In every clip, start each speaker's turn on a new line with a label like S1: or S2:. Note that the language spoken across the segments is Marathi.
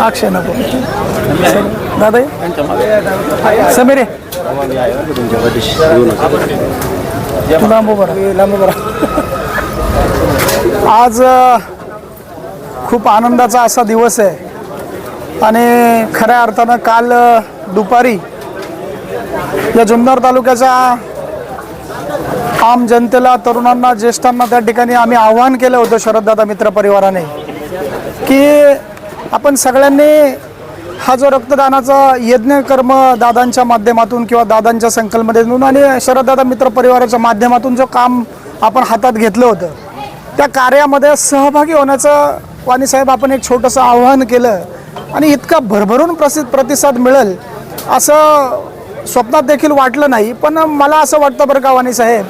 S1: अक्षय नको दादा. समीर. लांब. लांब. आज खूप आनंदाचा असा दिवस आहे आणि खऱ्या अर्थानं काल दुपारी या जुन्नर तालुक्याच्या आम जनतेला तरुणांना ज्येष्ठांना त्या ठिकाणी आम्ही आव्हान केलं होतं शरददादा मित्र परिवाराने की आपण सगळ्यांनी हा जो रक्तदानाचा यज्ञ कर्म दादांच्या माध्यमातून किंवा दादांच्या संकल्पनेतून आणि शरददादा मित्र परिवाराच्या माध्यमातून जो काम आपण हातात घेतलं होतं त्या कार्यामध्ये सहभागी होण्याचं वाणीसाहेब आपण एक छोटंसं आव्हान केलं आणि इतका भरभरून प्रसिद्ध प्रतिसाद मिळेल असं स्वप्नात देखील वाटलं नाही पण मला असं वाटतं बरं का वाणीसाहेब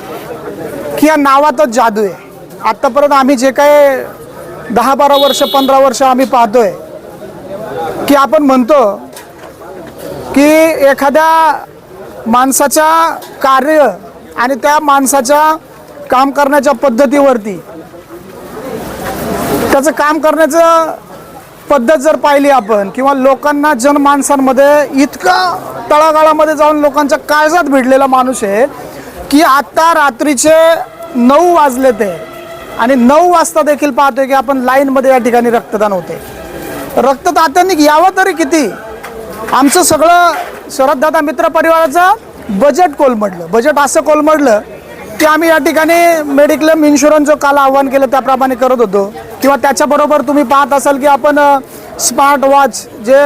S1: की या नावातच जादू आहे. आत्तापर्यंत आम्ही जे काय दहा बारा वर्ष पंधरा वर्ष आम्ही पाहतोय की आपण म्हणतो की एखाद्या माणसाच्या कार्य आणि त्या माणसाच्या काम करण्याच्या पद्धतीवरती त्याचं काम करण्याचं पद्धत जर पाहिली आपण किंवा लोकांना जनमानसांमध्ये इतकं तळागाळामध्ये जाऊन लोकांच्या काळजात भिडलेला माणूस आहे की आत्ता रात्रीचे नऊ वाजले ते. आणि नऊ वाजता देखील पाहतोय की आपण लाईनमध्ये या ठिकाणी रक्तदान होते. रक्तदात्यांनी यावं तरी किती? आमचं सगळं शरददादा मित्र परिवाराचं बजेट कोलमडलं. बजेट असं कोलमडलं की आम्ही या ठिकाणी मेडिक्लेम इन्शुरन्सचं काल आव्हान केलं त्याप्रमाणे करत होतो. किंवा त्याच्याबरोबर तुम्ही पाहत असाल की आपण स्मार्ट वॉच जे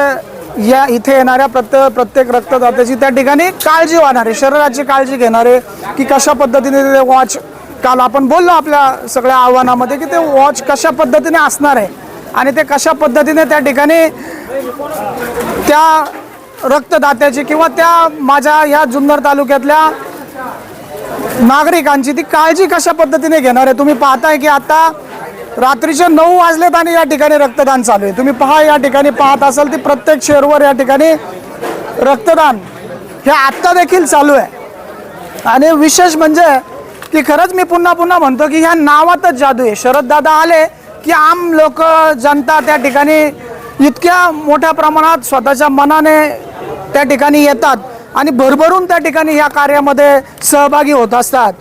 S1: या इथे येणाऱ्या प्रत्येक प्रत्येक रक्तदात्याची त्या ठिकाणी काळजी वाहणारे शरीराची काळजी घेणारे की कशा पद्धतीने ते वॉच काल आपण बोललो आपल्या सगळ्या आव्हानामध्ये की ते वॉच कशा पद्धतीने असणार आहे? आणि ते कशा पद्धतीने त्या ठिकाणी त्या रक्तदात्याची किंवा त्या माझ्या या जुन्नर तालुक्यातल्या नागरिकांची ती काळजी कशा पद्धतीने घेणार आहे? तुम्ही पाहताय की आता रात्रीचे नऊ वाजलेत आणि या ठिकाणी रक्तदान चालू आहे. तुम्ही पहा या ठिकाणी पाहत असाल ती प्रत्येक शेअरवर या ठिकाणी रक्तदान हे आत्ता देखील चालू आहे. आणि विशेष म्हणजे की खरंच मी पुन्हा पुन्हा म्हणतो की ह्या नावातच जादू आहे. शरददादा आले की आम लोक जनता त्या ठिकाणी इतक्या मोठ्या प्रमाणात स्वतःच्या मनाने त्या ठिकाणी येतात आणि भरभरून त्या ठिकाणी ह्या कार्यामध्ये सहभागी होत असतात.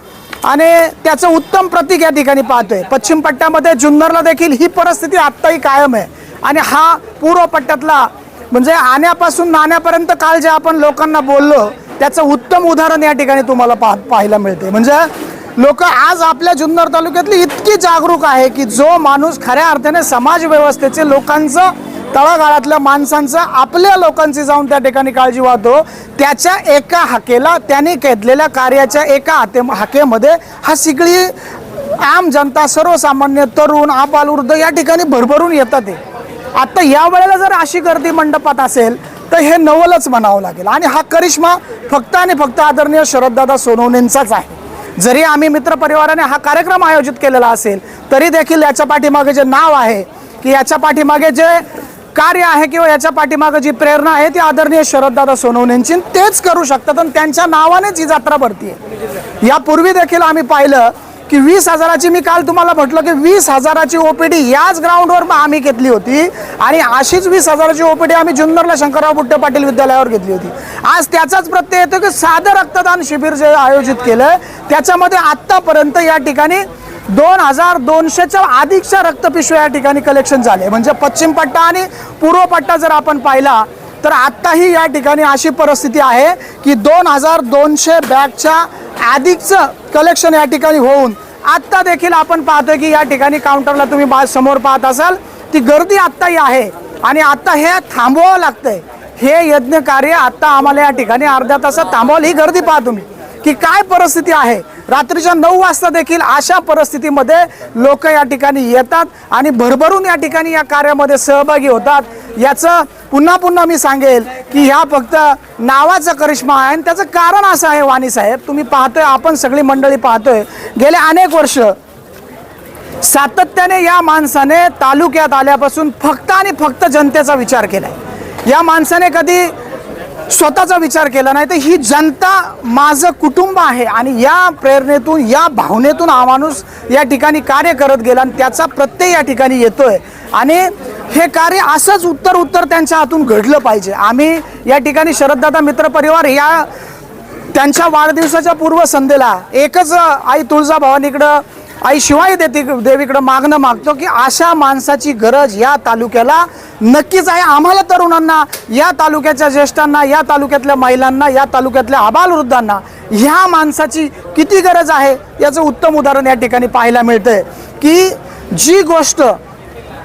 S1: आणि त्याचं उत्तम प्रतीक या ठिकाणी पाहतोय. पश्चिम पट्ट्यामध्ये जुन्नरला देखील ही परिस्थिती आत्ताही कायम आहे. आणि हा पूर्व पट्ट्यातला म्हणजे आण्यापासून नाण्यापर्यंत काल जे आपण लोकांना बोललो त्याचं उत्तम उदाहरण या ठिकाणी तुम्हाला पाह पाहायला मिळते म्हणजे लोक आज आपल्या जुन्नर तालुक्यातली इतकी जागरूक आहे की जो माणूस खऱ्या अर्थाने समाज व्यवस्थेचे लोकांचं तळागाळातल्या माणसांचं आपल्या लोकांची जाऊन त्या ठिकाणी काळजी वाहतो त्याच्या एका हाकेला त्याने घेतलेल्या कार्याच्या एका हाते हाकेमध्ये हा सगळी आम जनता सर्वसामान्य तरुण आपालवृद्ध या ठिकाणी भरभरून येतात ते आत्ता या वेळेला जर अशी गर्दी मंडपात असेल तर हे नवलच म्हणावं लागेल. आणि हा करिश्मा फक्त आणि फक्त आदरणीय शरददादा सोनवणेंचाच आहे. जरी आम्ही मित्रपरिवाराने हा कार्यक्रम आयोजित केलेला असेल तरी देखील याच्या पाठीमागे जे नाव आहे की याच्या पाठीमागे जे कार्य आहे किंवा याच्या पाठीमागे जी प्रेरणा आहे ती आदरणीय शरददादा सोनवणेंची तेच करू शकतात आणि त्यांच्या नावानेच ही जत्रा आहे यापूर्वी देखील आम्ही पाहिलं की वीस हजाराची मी काल तुम्हाला म्हटलं की वीस हजाराची ओपीडी याच ग्राउंडवर आम्ही घेतली होती. आणि अशीच वीस हजाराची ओपीडी आम्ही जुन्नरला शंकरराव बुट्टे पाटील विद्यालयावर घेतली होती. आज त्याचाच प्रत्यय येतो की साधं रक्तदान शिबिर जे आयोजित केलं त्याच्यामध्ये आत्तापर्यंत या ठिकाणी दोन हजार दोनशेच्या अधिकच्या रक्तपिशव्या या ठिकाणी कलेक्शन झाले. म्हणजे पश्चिम पट्टा आणि पूर्व पट्टा जर आपण पाहिला तर आत्ताही या ठिकाणी अशी परिस्थिती आहे की दोन हजार दोनशे बॅगच्या अधिकचं कलेक्शन या ठिकाणी होऊन आत्ता देखील आपण पाहतोय की या ठिकाणी काउंटरला तुम्ही बा समोर पाहत असाल ती गर्दी आत्ताही आहे. आणि आत्ता हे थांबवावं लागतंय. हे यज्ञ कार्य आत्ता आम्हाला या ठिकाणी अर्ध्या तासात थांबवाल ही गर्दी पाहा तुम्ही. की काय परिस्थिती आहे? रात्रीच्या नऊ वाजता देखील अशा परिस्थितीमध्ये लोक या ठिकाणी येतात आणि भरभरून या ठिकाणी या कार्यामध्ये सहभागी होतात. याचं पुन्हा पुन्हा मी सांगेल की ह्या फक्त नावाचा करिश्मा आहे आणि त्याचं कारण असं आहे वाणी साहेब तुम्ही पाहतोय आपण सगळी मंडळी पाहतोय. गेले अनेक वर्ष सातत्याने या माणसाने तालुक्यात आल्यापासून फक्त आणि फक्त जनतेचा विचार केलाय. या माणसाने कधी स्वतःचा विचार केला नाही तर ही जनता माझं कुटुंब आहे आणि या प्रेरणेतून या भावनेतून हा माणूस या ठिकाणी कार्य करत गेला आणि त्याचा प्रत्यय या ठिकाणी येतोय. आणि हे कार्य असंच उत्तर उत्तर त्यांच्या हातून घडलं पाहिजे. आम्ही या ठिकाणी शरददादा मित्र परिवार या त्यांच्या वाढदिवसाच्या पूर्वसंध्येला एकच आई तुळजाभवानीकडं आई शिवाय देती देवीकडं मागणं मागतो की अशा माणसाची गरज या तालुक्याला नक्कीच आहे. आम्हाला तरुणांना या तालुक्याच्या ज्येष्ठांना या तालुक्यातल्या महिलांना या तालुक्यातल्या आबालवृद्धांना ह्या माणसाची किती गरज आहे याचं उत्तम उदाहरण या ठिकाणी पाहायला मिळतंय की जी गोष्ट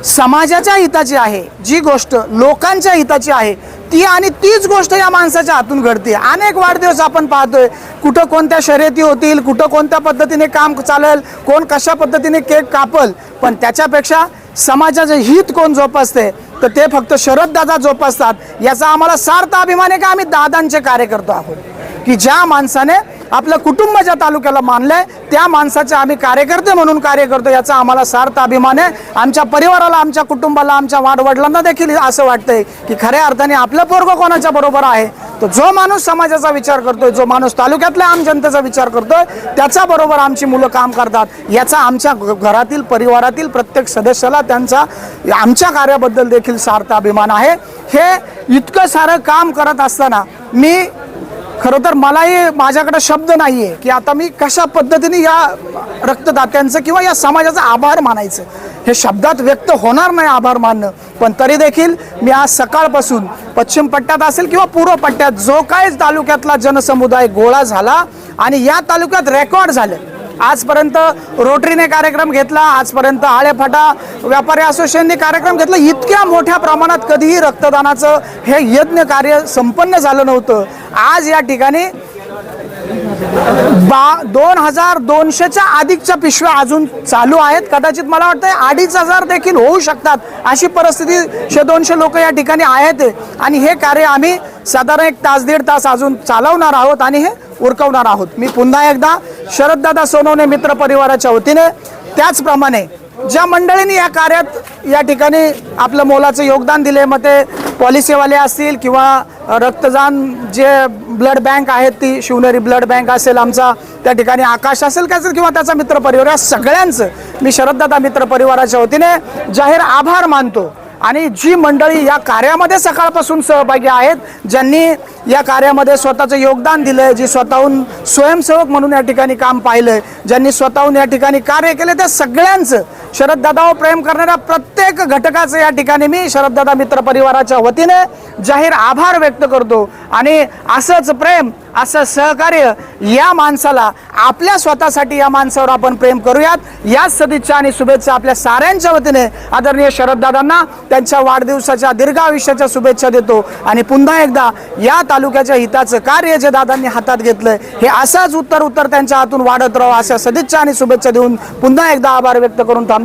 S1: समाजाच्या हिताची आहे जी गोष्ट लोकांच्या हिताची आहे ती आणि तीच गोष्ट या माणसाच्या हातून घडते. अनेक वाढदिवस आपण पाहतोय कुठं कोणत्या शर्यती होतील कुठं कोणत्या पद्धतीने काम चालेल कोण कशा पद्धतीने केक कापल पण त्याच्यापेक्षा समाजाचं हित कोण जोपासते तर ते फक्त शरद दादा जोपासतात. याचा आम्हाला सार्थ अभिमान आहे का? आम्ही दादांचे कार्यकर्तो आहोत. की ज्या माणसाने आपलं कुटुंब ज्या तालुक्याला मानलंय. त्या माणसाचे आम्ही कार्यकर्ते म्हणून कार्य करतो याचा आम्हाला सार्थ अभिमान आहे. आमच्या परिवाराला आमच्या कुटुंबाला आमच्या वाडवडिलांना देखील असं वाटतंय की खऱ्या अर्थाने आपलं पोरग कोणाच्या बरोबर आहे? तो जो माणूस समाजाचा विचार करतोय जो माणूस तालुक्यातल्या आम जनतेचा विचार करतोय त्याच्या बरोबर आमची मुलं काम करतात. याचा आमच्या घ- घरातील परिवारातील प्रत्येक सदस्याला त्यांचा आमच्या कार्याबद्दल देखील सार्थ अभिमान आहे. हे इतकं सारं काम करत असताना मी खरं तर मलाही माझ्याकडे शब्द नाही आहे की आता मी कशा पद्धतीने या रक्तदात्यांचं किंवा या समाजाचा आभार मानायचं. हे शब्दात व्यक्त होणार नाही आभार मानणं. पण तरी देखील मी आज सकाळपासून पश्चिम पट्ट्यात असेल किंवा पूर्व पट्ट्यात जो काय तालुक्यातला जनसमुदाय गोळा झाला आणि या तालुक्यात रेकॉर्ड झालं आजपर्यंत रोटरीने कार्यक्रम घेतला आजपर्यंत आळेफाटा व्यापारी असोसिएशनने कार्यक्रम घेतला. इतक्या मोठ्या प्रमाणात कधीही रक्तदानाचं हे यज्ञ कार्य संपन्न झालं नव्हतं. आज या ठिकाणी बा दोन हजार दोनशेच्या अधिकच्या पिशव्या अजून चालू आहेत. कदाचित मला वाटतं अडीच हजार देखील होऊ शकतात अशी परिस्थिती शे दोनशे लोक या ठिकाणी आहेत. आणि हे कार्य आम्ही साधारण एक तास दीड तास अजून चालवणार आहोत आणि हे उरकवणार आहोत. मी पुन्हा एकदा शरददादा सोनवणे मित्र परिवाराच्या वतीने त्याचप्रमाणे ज्या मंडळींनी या कार्यात या ठिकाणी आपलं मोलाचं योगदान दिले मग ते पॉलिसीवाले असतील किंवा रक्तदान जे ब्लड बँक आहेत ती शिवनेरी ब्लड बँक असेल आमचा त्या ठिकाणी आकाश असेल काय असेल किंवा त्याचा मित्र परिवार या सगळ्यांचं मी शरददादा मित्र परिवाराच्या वतीने जाहीर आभार मानतो. आणि जी मंडळी या कार्यामध्ये सकाळपासून सहभागी आहेत ज्यांनी या कार्यामध्ये स्वतःचं योगदान दिलंय जी स्वतःहून स्वयंसेवक म्हणून या ठिकाणी काम पाहिलंय ज्यांनी स्वतःहून या ठिकाणी कार्य केले त्या सगळ्यांचं शरददादावर प्रेम करणाऱ्या प्रत्येक घटकाचं या ठिकाणी मी शरददादा मित्र परिवाराच्या वतीने जाहीर आभार व्यक्त करतो. आणि असंच प्रेम असं सहकार्य या माणसाला आपल्या स्वतःसाठी या माणसावर आपण प्रेम करूयात. याच सदिच्छा आणि शुभेच्छा आपल्या साऱ्यांच्या वतीने आदरणीय शरददादांना त्यांच्या वाढदिवसाच्या दीर्घ आयुष्याच्या शुभेच्छा देतो. आणि पुन्हा एकदा या तालुक्याच्या हिताचं कार्य जे दादांनी हातात घेतलं हे असंच उत्तर उत्तर त्यांच्या हातून वाढत राहावं अशा सदिच्छा आणि शुभेच्छा देऊन पुन्हा एकदा आभार व्यक्त करून थांबतो.